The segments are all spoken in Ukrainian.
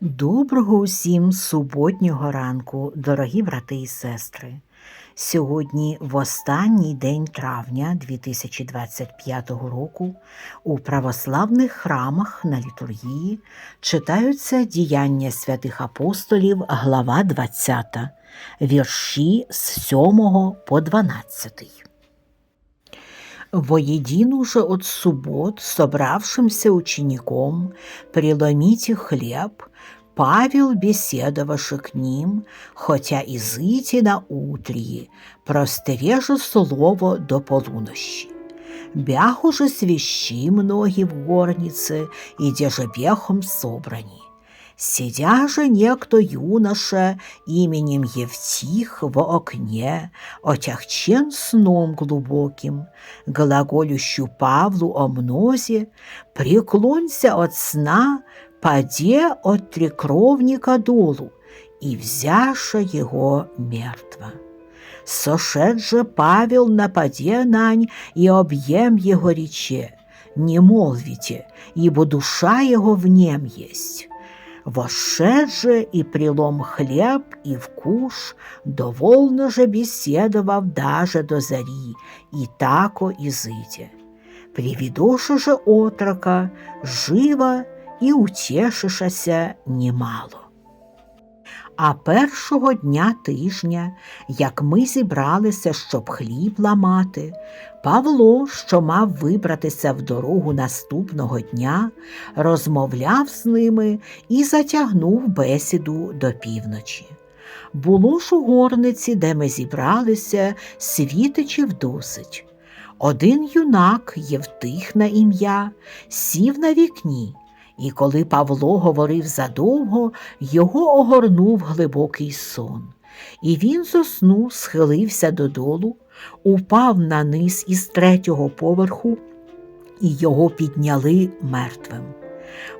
Доброго усім суботнього ранку, дорогі брати і сестри. Сьогодні, в останній день травня 2025 року, у православних храмах на літургії читаються діяння святих апостолів, глава 20, вірші з 7 по 12. Воедину же от суббот, собравшимся учеником, преломите хлеб, Павел, беседовавши к ним, хотя и зыти на утрии, простереже слово до полунощи. Бях уже свещи многие в горнице, и деже бехом собрани. Сидя же некто юноша именем Евтих в окне, отягчен сном глубоким, глаголющу Павлу о мнозе, преклонься от сна, паде от трикровника долу, и взяша его мертво. Сошед же Павел нападе нань и объем его рече, не молвите, ибо душа его в нем есть. Вошед же и прилом хлеб и вкуш, довольно же беседовав даже до зари, и тако изыде. Привідоши же отрока, живо і утешишася немало. А першого дня тижня, як ми зібралися, щоб хліб ламати, Павло, що мав вибратися в дорогу наступного дня, розмовляв з ними і затягнув бесіду до півночі. Було ж у горниці, де ми зібралися, світичів досить. Один юнак, Євтих на ім'я, сів на вікні, і коли Павло говорив задовго, його огорнув глибокий сон. І він заснув, схилився додолу, упав на низ із третього поверху, і його підняли мертвим.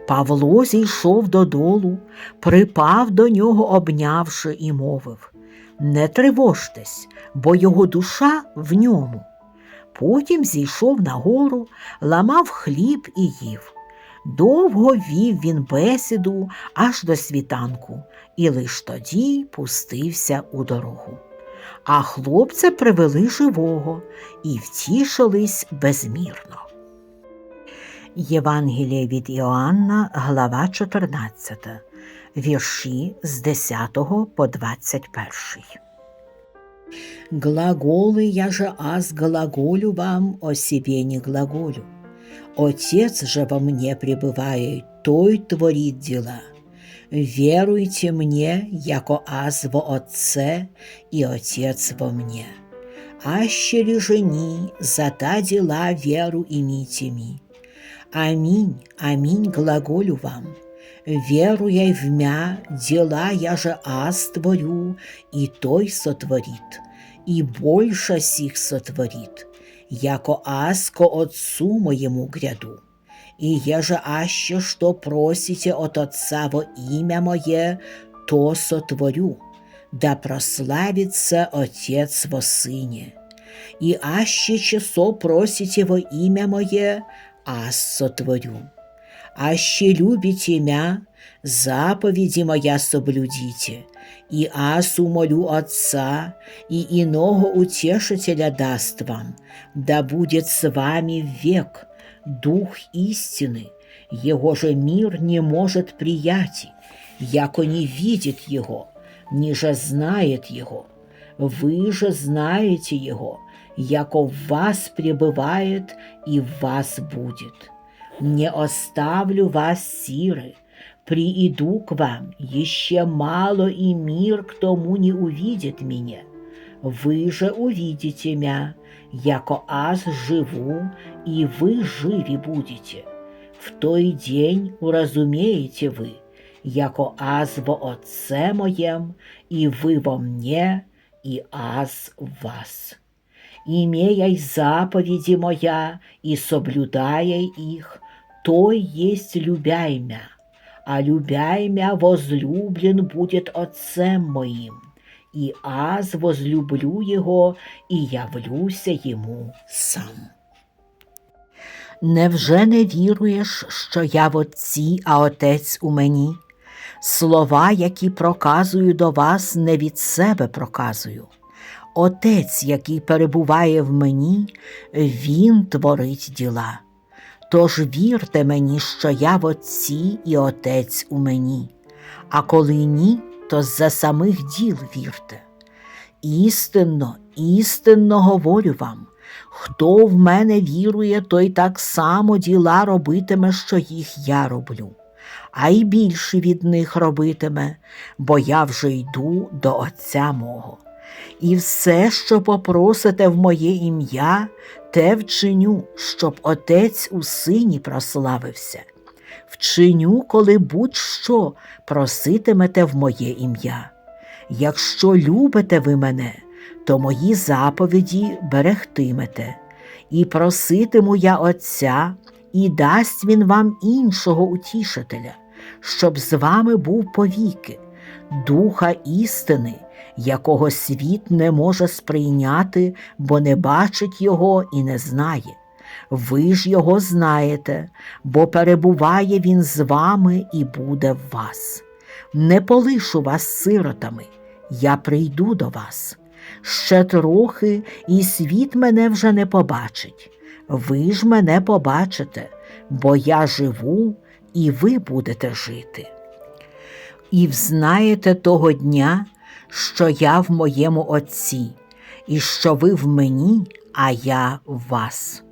Павло зійшов додолу, припав до нього, обнявши, і мовив Не тривожтесь, бо його душа в ньому. Потім зійшов нагору, ламав хліб і їв. Довго вів він бесіду аж до світанку, і лиш тоді пустився у дорогу. А хлопця привели живого і втішились безмірно. Євангеліє від Іоанна, глава 14, вірші з 10 по 21. Глаголы я же аз глаголю вам, о себе глаголю. Отец же во мне пребывает, той творит дела. Веруйте мне, яко аз во Отце и Отец во мне. Аще ли жени, за та дела веру имите ми. Аминь, аминь глаголю вам. Веруя в мя, дела я же аз творю, и той сотворит, и больше сих сотворит, яко аско ко Отцу моему гряду. И еже аще что просите от Отца во имя Мое, то сотворю, да прославится Отец во Сыне. И аще часо просите во имя Мое, аз сотворю Аще любите мя, заповеди моя соблюдите, и аз умолю Отца, и иного утешителя даст вам, да будет с вами век, Дух истины, Его же мир не может приять, яко не видит Его, ниже знает Его. Вы же знаете Его, яко в вас пребывает и в вас будет. Не оставлю вас сиры, прииду к вам, еще мало и мир к тому не увидит меня. Вы же увидите мя, яко аз живу, и вы живи будете. В той день уразумеете вы, яко аз во Отце моем, и вы во мне, и аз в вас. Имея заповеди моя и соблюдая их, то есть любяй мя, а любяй мя возлюблен будет Отцем моим, и аз возлюблю Его и явлюся Йому сам. Невже не віруєш, що я в Отці, а Отець у мені? Слова, які проказую до вас, не від себе проказую. Отець, який перебуває в мені, Він творить діла. Тож вірте мені, що я в Отці і Отець у мені, а коли ні, то за самих діл вірте. Істинно, істинно говорю вам, хто в мене вірує, той так само діла робитиме, що їх я роблю, а й більше від них робитиме, бо я вже йду до Отця мого. І все, що попросите в моє ім'я, те вчиню, щоб Отець у сині прославився. Вчиню, коли будь-що проситимете в моє ім'я. Якщо любите ви мене, то мої заповіді берегтимете, і проситиму я Отця, і дасть він вам іншого утішителя, щоб з вами був повіки, духа істини, якого світ не може сприйняти, бо не бачить його і не знає. Ви ж його знаєте, бо перебуває він з вами і буде в вас. Не полишу вас сиротами, я прийду до вас. Ще трохи, і світ мене вже не побачить. Ви ж мене побачите, бо я живу, і ви будете жити. І взнаєте того дня, що я в моєму Отці, і що ви в мені, а я в вас.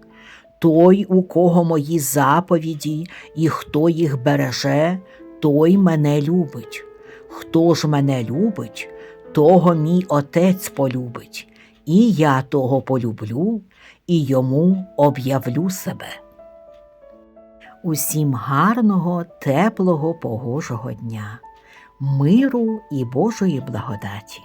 Той, у кого мої заповіді, і хто їх береже, той мене любить. Хто ж мене любить, того мій Отець полюбить, і я того полюблю, і йому об'явлю себе. Усім гарного, теплого, погожого дня, миру і Божої благодаті.